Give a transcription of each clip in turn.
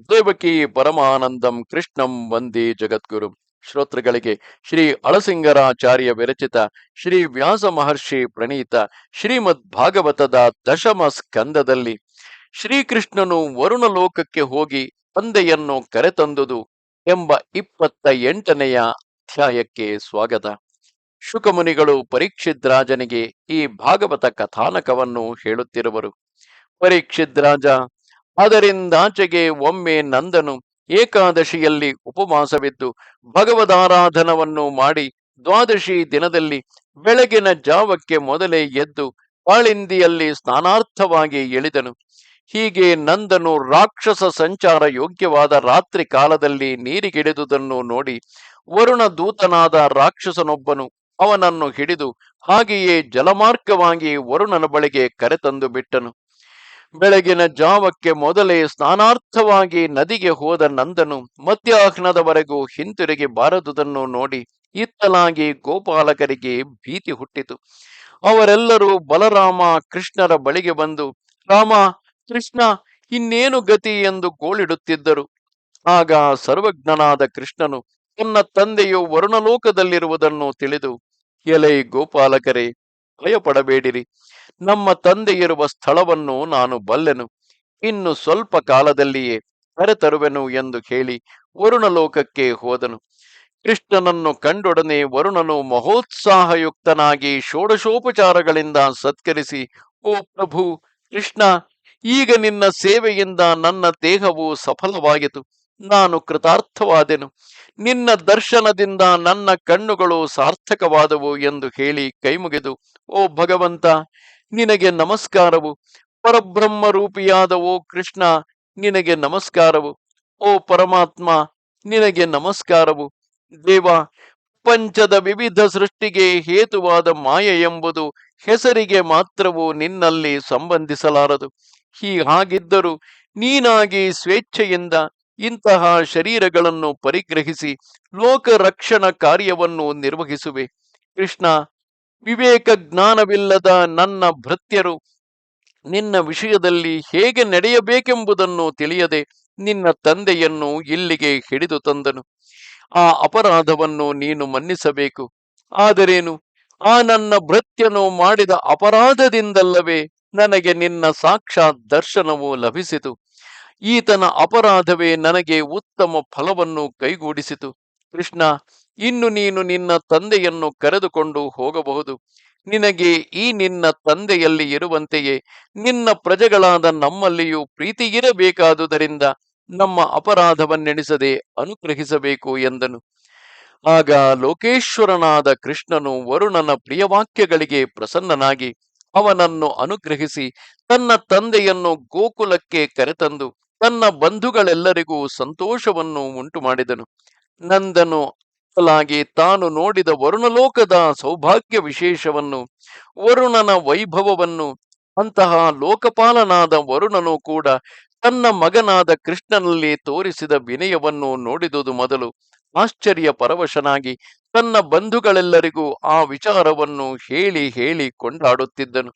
ದೇವಕಿ ಪರಮಾನಂದಂ ಕೃಷ್ಣಂ ವಂದೇ ಜಗದ್ಗುರು. ಶ್ರೋತೃಗಳಿಗೆ ಶ್ರೀ ಅಳಸಿಂಗರಾಚಾರ್ಯ ವಿರಚಿತ ಶ್ರೀ ವ್ಯಾಸ ಮಹರ್ಷಿ ಪ್ರಣೀತ ಶ್ರೀಮದ್ ಭಾಗವತದ ದಶಮ ಸ್ಕಂದದಲ್ಲಿ ಶ್ರೀಕೃಷ್ಣನು ವರುಣ ಲೋಕಕ್ಕೆ ಹೋಗಿ ತಂದೆಯನ್ನು ಕರೆತಂದುದು ಎಂಬ ಇಪ್ಪತ್ತ ಎಂಟನೆಯ ಅಧ್ಯಾಯಕ್ಕೆ ಸ್ವಾಗತ. ಶುಕಮುನಿಗಳು ಪರೀಕ್ಷಿದ್ರಾಜನಿಗೆ ಈ ಭಾಗವತ ಕಥಾನಕವನ್ನು ಹೇಳುತ್ತಿರುವರು. ಪರೀಕ್ಷಿತ್ ರಾಜ ಅದರಿಂದಾಚೆಗೆ ಒಮ್ಮೆ ನಂದನು ಏಕಾದಶಿಯಲ್ಲಿ ಉಪವಾಸವಿದ್ದು ಭಗವದಾರಾಧನವನ್ನು ಮಾಡಿ ದ್ವಾದಶಿ ದಿನದಲ್ಲಿ ಬೆಳಗಿನ ಜಾವಕ್ಕೆ ಮೊದಲೇ ಎದ್ದು ಕಾಳಿಂದಿಯಲ್ಲಿ ಸ್ನಾನಾರ್ಥವಾಗಿ ಇಳಿದನು. ಹೀಗೆ ನಂದನು ರಾಕ್ಷಸ ಸಂಚಾರ ಯೋಗ್ಯವಾದ ರಾತ್ರಿ ಕಾಲದಲ್ಲಿ ನೀರಿಗಿಳಿದುದನ್ನು ನೋಡಿ ವರುಣ ದೂತನಾದ ರಾಕ್ಷಸನೊಬ್ಬನು ಅವನನ್ನು ಹಿಡಿದು ಹಾಗೆಯೇ ಜಲಮಾರ್ಗವಾಗಿ ವರುಣನ ಬಳಿಗೆ ಕರೆತಂದು ಬಿಟ್ಟನು. ಬೆಳಗಿನ ಜಾವಕ್ಕೆ ಮೊದಲೇ ಸ್ನಾನಾರ್ಥವಾಗಿ ನದಿಗೆ ಹೋದ ನಂದನು ಮಧ್ಯಾಹ್ನದವರೆಗೂ ಹಿಂತಿರುಗಿ ಬಾರದುದನ್ನು ನೋಡಿ ಇತ್ತಲಾಗಿ ಗೋಪಾಲಕರಿಗೆ ಭೀತಿ ಹುಟ್ಟಿತು. ಅವರೆಲ್ಲರೂ ಬಲರಾಮ ಕೃಷ್ಣರ ಬಳಿಗೆ ಬಂದು, ರಾಮ, ಕೃಷ್ಣ, ಇನ್ನೇನು ಗತಿ ಎಂದು ಗೋಳಿಡುತ್ತಿದ್ದರು? ಆಗ ಸರ್ವಜ್ಞನಾದ ಕೃಷ್ಣನು ತನ್ನ ತಂದೆಯು ವರುಣಲೋಕದಲ್ಲಿರುವುದನ್ನು ತಿಳಿದು, ಎಲೈ ಗೋಪಾಲಕರೇ ಭಯಪಡಬೇಡಿರಿ. ನಮ್ಮ ತಂದೆಯಿರುವ ಸ್ಥಳವನ್ನು ನಾನು ಬಲ್ಲೆನು. ಇನ್ನು ಸ್ವಲ್ಪ ಕಾಲದಲ್ಲಿಯೇ ಕರೆತರುವೆನು ಎಂದು ಹೇಳಿ ವರುಣಲೋಕಕ್ಕೆ ಹೋದನು. ಕೃಷ್ಣನನ್ನು ಕಂಡೊಡನೆ ವರುಣನು ಮಹೋತ್ಸಾಹಯುಕ್ತನಾಗಿ ಷೋಡಶೋಪಚಾರಗಳಿಂದ ಸತ್ಕರಿಸಿ, ಓ ಪ್ರಭು ಕೃಷ್ಣ, ಈಗ ನಿನ್ನ ಸೇವೆಯಿಂದ ನನ್ನ ದೇಹವು ಸಫಲವಾಯಿತು ನಾನು ಕೃತಾರ್ಥವಾದೆನು. ನಿನ್ನ ದರ್ಶನದಿಂದ ನನ್ನ ಕಣ್ಣುಗಳು ಸಾರ್ಥಕವಾದವು ಎಂದು ಹೇಳಿ ಕೈಮುಗಿದು, ಓ ಭಗವಂತ, ನಿನಗೆ ನಮಸ್ಕಾರವು. ಪರಬ್ರಹ್ಮ ರೂಪಿಯಾದ ಓ ಕೃಷ್ಣ, ನಿನಗೆ ನಮಸ್ಕಾರವು. ಓ ಪರಮಾತ್ಮ, ನಿನಗೆ ನಮಸ್ಕಾರವು. ದೇವ ಪಂಚದ ವಿವಿಧ ಸೃಷ್ಟಿಗೆ ಹೇತುವಾದ ಮಾಯ ಎಂಬುದು ಹೆಸರಿಗೆ ಮಾತ್ರವೂ ನಿನ್ನಲ್ಲಿ ಸಂಬಂಧಿಸಲಾರದು. ಹೀಗಾಗಿದ್ದರೂ ನೀನಾಗಿ ಸ್ವೇಚ್ಛೆಯಿಂದ ಇಂತಹ ಶರೀರಗಳನ್ನು ಪರಿಗ್ರಹಿಸಿ ಲೋಕ ರಕ್ಷಣ ಕಾರ್ಯವನ್ನು ನಿರ್ವಹಿಸುವೆ. ಕೃಷ್ಣ, ವಿವೇಕ ಜ್ಞಾನವಿಲ್ಲದ ನನ್ನ ಭೃತ್ಯರು, ನಿನ್ನ ವಿಷಯದಲ್ಲಿ ಹೇಗೆ ನಡೆಯಬೇಕೆಂಬುದನ್ನು ತಿಳಿಯದೆ ನಿನ್ನ ತಂದೆಯನ್ನು ಇಲ್ಲಿಗೆ ಹಿಡಿದು ತಂದನು. ಆ ಅಪರಾಧವನ್ನು ನೀನು ಮನ್ನಿಸಬೇಕು. ಆದರೇನು? ಆ ನನ್ನ ಭೃತ್ಯನು ಮಾಡಿದ ಅಪರಾಧದಿಂದಲ್ಲವೇ ನನಗೆ ನಿನ್ನ ಸಾಕ್ಷಾತ್ ದರ್ಶನವು ಲಭಿಸಿತು. ಈತನ ಅಪರಾಧವೇ ನನಗೆ ಉತ್ತಮ ಫಲವನ್ನು ಕೈಗೂಡಿಸಿತು. ಕೃಷ್ಣ, ಇನ್ನು ನೀನು ನಿನ್ನ ತಂದೆಯನ್ನು ಕರೆದುಕೊಂಡು ಹೋಗಬಹುದು. ನಿನಗೆ ಈ ನಿನ್ನ ತಂದೆಯಲ್ಲಿ ಇರುವಂತೆಯೇ ನಿನ್ನ ಪ್ರಜೆಗಳಾದ ನಮ್ಮಲ್ಲಿಯೂ ಪ್ರೀತಿ ಇರಬೇಕಾದುದರಿಂದ ನಮ್ಮ ಅಪರಾಧವನ್ನೆಣಿಸದೆ ಅನುಗ್ರಹಿಸಬೇಕು ಎಂದನು. ಆಗ ಲೋಕೇಶ್ವರನಾದ ಕೃಷ್ಣನು ವರುಣನ ಪ್ರಿಯವಾಕ್ಯಗಳಿಗೆ ಪ್ರಸನ್ನನಾಗಿ ಅವನನ್ನು ಅನುಗ್ರಹಿಸಿ ತನ್ನ ತಂದೆಯನ್ನು ಗೋಕುಲಕ್ಕೆ ಕರೆತಂದು ತನ್ನ ಬಂಧುಗಳೆಲ್ಲರಿಗೂ ಸಂತೋಷವನ್ನು ಉಂಟು ಮಾಡಿದನು ನಂದನು ಲಾಗಿ ತಾನು ನೋಡಿದ ವರುಣಲೋಕದ ಸೌಭಾಗ್ಯ ವಿಶೇಷವನ್ನು, ವರುಣನ ವೈಭವವನ್ನು, ಅಂತಹ ಲೋಕಪಾಲನಾದ ವರುಣನು ಕೂಡ ತನ್ನ ಮಗನಾದ ಕೃಷ್ಣನಲ್ಲಿ ತೋರಿಸಿದ ವಿನಯವನ್ನು ನೋಡಿದುದು ಮೊದಲು ಆಶ್ಚರ್ಯ ಪರವಶನಾಗಿ ತನ್ನ ಬಂಧುಗಳೆಲ್ಲರಿಗೂ ಆ ವಿಚಾರವನ್ನು ಹೇಳಿ ಹೇಳಿ ಕೊಂಡಾಡುತ್ತಿದ್ದನು.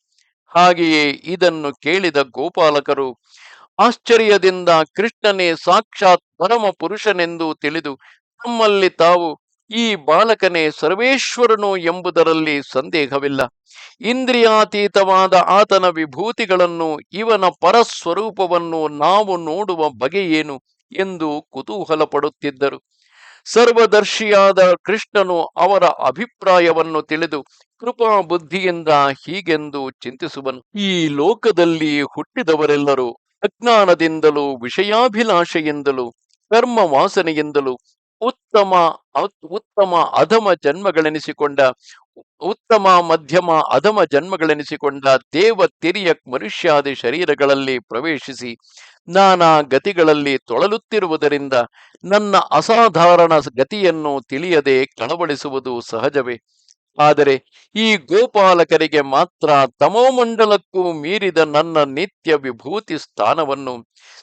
ಹಾಗೆಯೇ ಇದನ್ನು ಕೇಳಿದ ಗೋಪಾಲಕರು ಆಶ್ಚರ್ಯದಿಂದ ಕೃಷ್ಣನೇ ಸಾಕ್ಷಾತ್ ಪರಮ ಪುರುಷನೆಂದು ತಿಳಿದು ತಮ್ಮಲ್ಲಿ ತಾವು ಈ ಬಾಲಕನೇ ಸರ್ವೇಶ್ವರನು ಎಂಬುದರಲ್ಲಿ ಸಂದೇಹವಿಲ್ಲ. ಇಂದ್ರಿಯಾತೀತವಾದ ಆತನ ವಿಭೂತಿಗಳನ್ನು ಇವನ ಪರಸ್ವರೂಪವನ್ನು ನಾವು ನೋಡುವ ಬಗೆಯೇನು ಎಂದು ಕುತೂಹಲ ಪಡುತ್ತಿದ್ದರು ಸರ್ವದರ್ಶಿಯಾದ ಕೃಷ್ಣನು ಅವರ ಅಭಿಪ್ರಾಯವನ್ನು ತಿಳಿದು ಕೃಪಾ ಬುದ್ಧಿಯಿಂದ ಹೀಗೆಂದು ಚಿಂತಿಸುವನು. ಈ ಲೋಕದಲ್ಲಿ ಹುಟ್ಟಿದವರೆಲ್ಲರೂ ಅಜ್ಞಾನದಿಂದಲೂ, ವಿಷಯಾಭಿಲಾಷೆಯಿಂದಲೂ ಕರ್ಮ ವಾಸನೆಯಿಂದಲೂ ಉತ್ತಮ ಉತ್ತಮ ಅಧಮ ಜನ್ಮಗಳೆನಿಸಿಕೊಂಡ, ಉತ್ತಮ ಮಧ್ಯಮ ಅಧಮ ಜನ್ಮಗಳೆನಿಸಿಕೊಂಡ ದೇವ ತಿರಿಯ ಮನುಷ್ಯಾದಿ ಶರೀರಗಳಲ್ಲಿ ಪ್ರವೇಶಿಸಿ, ನಾನಾ ಗತಿಗಳಲ್ಲಿ ತೊಳಲುತ್ತಿರುವುದರಿಂದ ನನ್ನ ಅಸಾಧಾರಣ ಗತಿಯನ್ನು ತಿಳಿಯದೆ ಕಳವಳಿಸುವುದು ಸಹಜವೇ. ಆದರೆ ಈ ಗೋಪಾಲಕರಿಗೆ ಮಾತ್ರ ತಮೋಮಂಡಲಕ್ಕೂ ಮೀರಿದ ನನ್ನ ನಿತ್ಯ ವಿಭೂತಿ ಸ್ಥಾನವನ್ನು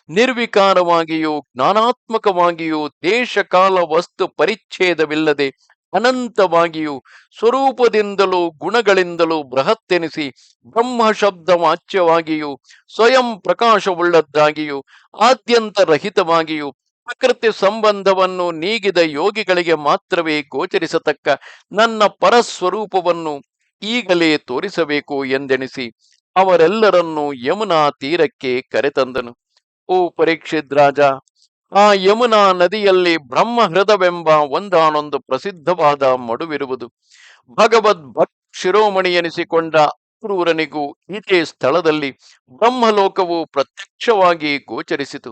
ನಿರ್ವಿಕಾರವಾಗಿಯೂ, ಜ್ಞಾನಾತ್ಮಕವಾಗಿಯೂ, ದೇಶಕಾಲ ವಸ್ತು ಪರಿಚ್ಛೇದವಿಲ್ಲದೆ ಅನಂತವಾಗಿಯೂ, ಸ್ವರೂಪದಿಂದಲೂ, ಗುಣಗಳಿಂದಲೂ ಬೃಹತ್ತೆನಿಸಿ ಬ್ರಹ್ಮ ಶಬ್ದ ವಾಚ್ಯವಾಗಿಯೂ ಸ್ವಯಂ ಪ್ರಕಾಶವುಳ್ಳದ್ದಾಗಿಯೂ, ಆದ್ಯಂತ ರಹಿತವಾಗಿಯೂ ಪ್ರಕೃತಿ ಸಂಬಂಧವನ್ನು ನೀಗಿದ ಯೋಗಿಗಳಿಗೆ ಮಾತ್ರವೇ ಗೋಚರಿಸತಕ್ಕ ನನ್ನ ಪರಸ್ವರೂಪವನ್ನು ಈಗಲೇ ತೋರಿಸಬೇಕು ಎಂದೆಣಿಸಿ ಅವರೆಲ್ಲರನ್ನೂ ಯಮುನಾ ತೀರಕ್ಕೆ ಕರೆತಂದನು. ಓ ಪರೀಕ್ಷಿತ್ ರಾಜ, ಆ ಯಮುನಾ ನದಿಯಲ್ಲಿ ಬ್ರಹ್ಮ ಹೃದವೆಂಬ ಒಂದಾನೊಂದು ಪ್ರಸಿದ್ಧವಾದ ಮಡುವಿರುವುದು. ಭಗವದ್ ಭಕ್ ಶಿರೋಮಣಿ ಎನಿಸಿಕೊಂಡ ಅಕ್ರೂರನಿಗೂ ಇದೇ ಸ್ಥಳದಲ್ಲಿ ಬ್ರಹ್ಮಲೋಕವು ಪ್ರತ್ಯಕ್ಷವಾಗಿ ಗೋಚರಿಸಿತು.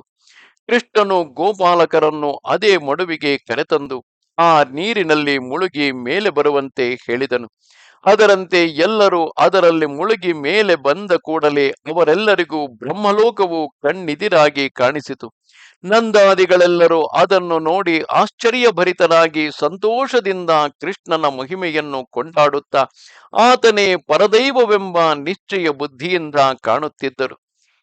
ಕೃಷ್ಣನು ಗೋಪಾಲಕರನ್ನು ಅದೇ ಮಡುವಿಗೆ ಕರೆತಂದು ಆ ನೀರಿನಲ್ಲಿ ಮುಳುಗಿ ಮೇಲೆ ಬರುವಂತೆ ಹೇಳಿದನು. ಅದರಂತೆ ಎಲ್ಲರೂ ಅದರಲ್ಲಿ ಮುಳುಗಿ ಮೇಲೆ ಬಂದ ಕೂಡಲೇ ಅವರೆಲ್ಲರಿಗೂ ಬ್ರಹ್ಮಲೋಕವು ಕಣ್ಣಿದಿರಾಗಿ ಕಾಣಿಸಿತು. ನಂದಾದಿಗಳೆಲ್ಲರೂ ಅದನ್ನು ನೋಡಿ ಆಶ್ಚರ್ಯಭರಿತರಾಗಿ ಸಂತೋಷದಿಂದ ಕೃಷ್ಣನ ಮಹಿಮೆಯನ್ನು ಕೊಂಡಾಡುತ್ತಾ ಆತನೇ ಪರದೈವವೆಂಬ ನಿಶ್ಚಯ ಬುದ್ಧಿಯಿಂದ ಕಾಣುತ್ತಿದ್ದರು.